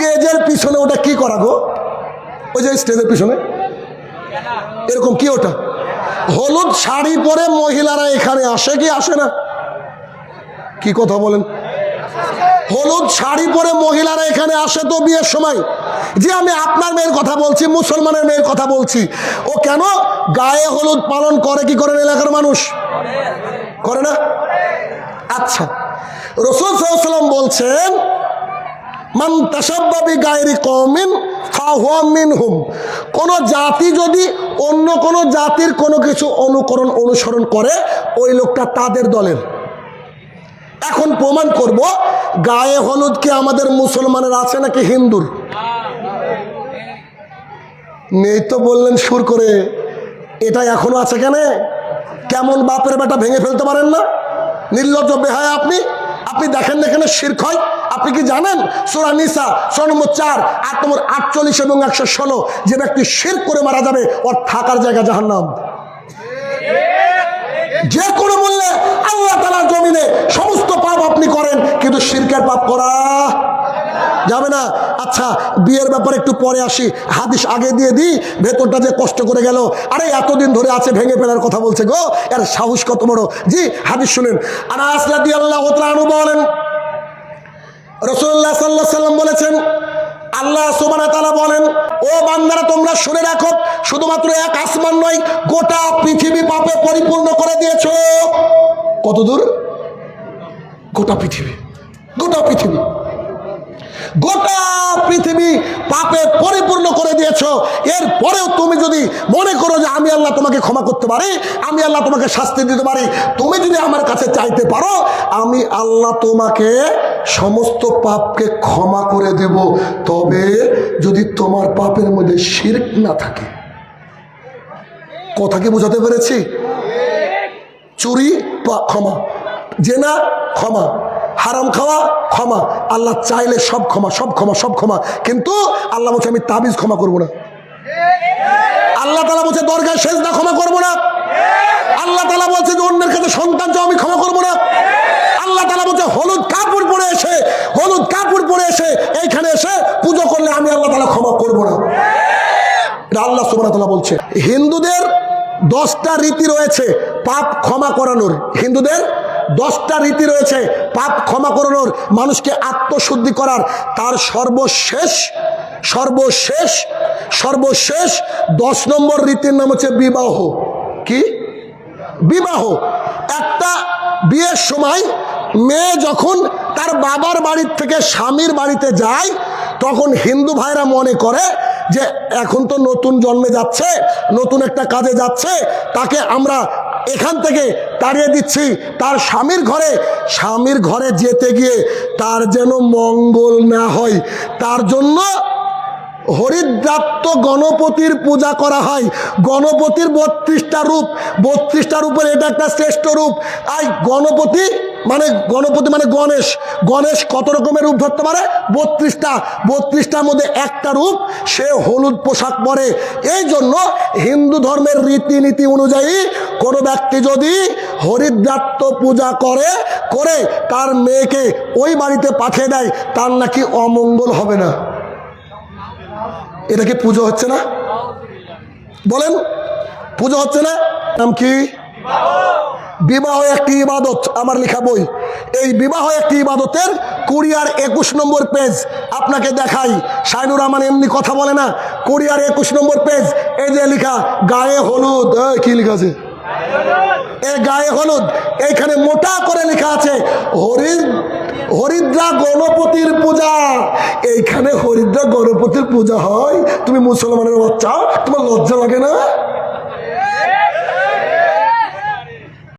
স্টেজের পিছনে ওটা কি করা গো? ওই যে স্টেজের পিছনে। এরকম কি ওটা? হলুদ শাড়ি পরে মহিলারা এখানে আসে কি আসে না? কি কথা বলেন? হলুদ শাড়ি পরে মহিলারা এখানে আসে তো বিয়ের সময়? যে আমি আপনার মেয়ের কথা বলছি, মুসলমানের মেয়ের কথা বলছি, ও কেন গায়ে হলুদ পালন করে কি করেন এলাকার মানুষ? করে না? আচ্ছা। রসুল সাল্লাম বলছেন মিনহুম। কোন জাতি যদি অন্য কোন জাতির কোনো কিছু অনুকরণ অনুসরণ করে, ওই লোকটা তাদের দলের। এখন প্রমাণ করব, গায়ে হলুদ কি আমাদের মুসলমানের আছে নাকি হিন্দুর? নেই তো বললেন সুর করে, এটা এখনও আছে কেন? কেমন বাপের বেটা ভেঙে ফেলতে পারেন না? নির্লজ্জ বেহায় আপনি? আপনি দেখেন এখানে শির্ক হয়? আপনি কি জানেন? সোরা নিসা সোয়া নম্বর চার, আট নম্বর আটচল্লিশ এবং একশো ষোলো, যে ব্যক্তি শির করে মারা যাবে, ওর থাকার জায়গা জাহান্নাম। যে কোনো মূল্যে আল্লাহ তালার জমিনে সমস্ত পাপ আপনি করেন, কিন্তু শিরকের পাপ করা যাবে না। আচ্ছা বিয়ের ব্যাপারে একটু পরে আসি। হাদিস আগে দিয়ে দিই, ভেতরটা যে কষ্ট করে গেল। আরে, এতদিন ধরে আছে, ভেঙে ফেলার কথা বলছে গো। এর সাহস কত বড়। জি, হাদিস শুনেন। আনাস রাদিয়াল্লাহু তাআলা আনহু বলেন রসুল্লাহ সাল্লাহ সাল্লাম বলেছেন, আল্লাহ সুবান তালা বলেন, ও বান্দারা, তোমরা শুনে রাখো, শুধুমাত্র এক আসমান নয়, গোটা পৃথিবী পাপে পরিপূর্ণ করে দিয়েছ। কত দূর? গোটা পৃথিবী। গোটা পৃথিবী। গোটা পৃথিবী পাপে পরিপূর্ণ করে দিয়েছ। এরপরেও তুমি যদি মনে করো যে আমি আল্লাহ তোমাকে ক্ষমা করতে পারি, আমি আল্লাহ তোমাকে শাস্তি দিতে পারি, তুমি যদি আমার কাছে চাইতে পারো, আমি আল্লাহ তোমাকে সমস্ত পাপকে ক্ষমা করে দেব। তবে যদি তোমার পাপের মধ্যে শির্ক না থাকে, কথা কি বোঝাতে পেরেছি? চুরি ক্ষমা, জেনা, ক্ষমা। হারাম খাওয়া, ক্ষমা। আল্লাহ চাইলে সব ক্ষমা সব ক্ষমা সব ক্ষমা। কিন্তু আল্লাহ বলছে, আমি তাবিজ ক্ষমা করব না। আল্লাহ তালা বলছে, দরগায় শেষ না ক্ষমা করব না। আল্লাহ তালা বলছে যে, অন্যের কাছে সন্তান চাও, আমি ক্ষমা করব না। আল্লাহ তালা বলছে, হলুদ কাপড় পরে এসে, হলুদ কাপড় পরে এসে, এইখানে এসে পুজো করলে আমি আল্লাহ তালা ক্ষমা করব না। আল্লাহ সুবাহ বলছে। হিন্দুদের দশটা রীতি রয়েছে পাপ ক্ষমা করানোর। হিন্দুদের দশটা রীতি রয়েছে। পাপ ক্ষমা করানোর মানুষকে আত্মশুদ্ধি করার। তার সর্বশেষ সর্বশেষ সর্বশেষ দশ নম্বর রীতির নাম হচ্ছে বিবাহ। কি? বিবাহ। একটা বিয়ের সময় মেয়ে যখন তার বাবার বাড়ির থেকে স্বামীর বাড়িতে যায়, তখন হিন্দু ভাইরা মনে করে যে এখন তো নতুন জন্মে যাচ্ছে, নতুন একটা কাজে যাচ্ছে, তাকে আমরা এখান থেকে তাড়িয়ে দিচ্ছি। তার স্বামীর ঘরে স্বামীর ঘরে যেতে গিয়ে তার যেন মঙ্গল না হয়। তার জন্য হরিদ্রাত্ত গণপতির পূজা করা হয়। গণপতির বত্রিশটা রূপ। বত্রিশটা রূপের এটা একটা শ্রেষ্ঠ রূপ। আর গণপতি মানে গণপতি মানে গণেশ। গণেশ কত রকমের রূপ ধরতে পারে? বত্রিশটা। বত্রিশটার মধ্যে একটা রূপ, সে হলুদ পোশাক পরে। এই জন্য হিন্দু ধর্মের রীতিনীতি অনুযায়ী কোনো ব্যক্তি যদি হরিদ্রাত্ত পূজা করে করে তার মেয়েকে ওই বাড়িতে পাঠিয়ে দেয়, তার নাকি অমঙ্গল হবে না। এটা কি পুজো হচ্ছে না? বলেন, পুজো হচ্ছে না? নাম কি? বিবাহ একটি ইবাদত, আমার লেখা বই। এই বিবাহ একটি ইবাদতের কুড়িয়ার একুশ নম্বর পেজ আপনাকে দেখাই। শাইনুর রহমান এমনি কথা বলে না কুড়িয়ার একুশ নম্বর পেজ, এই যে লেখা, গায়ে হলুদ কি লেখা আছে? এ গায়ে হলুদ। এইখানে মোটা করে লেখা আছে হরিদ হরিদ্রা গণপতির পূজা। এইখানে হরিদ্রা গণপতির পূজা হয়। তুমি মুসলমানের বাচ্চা, তোমার লজ্জা লাগে না?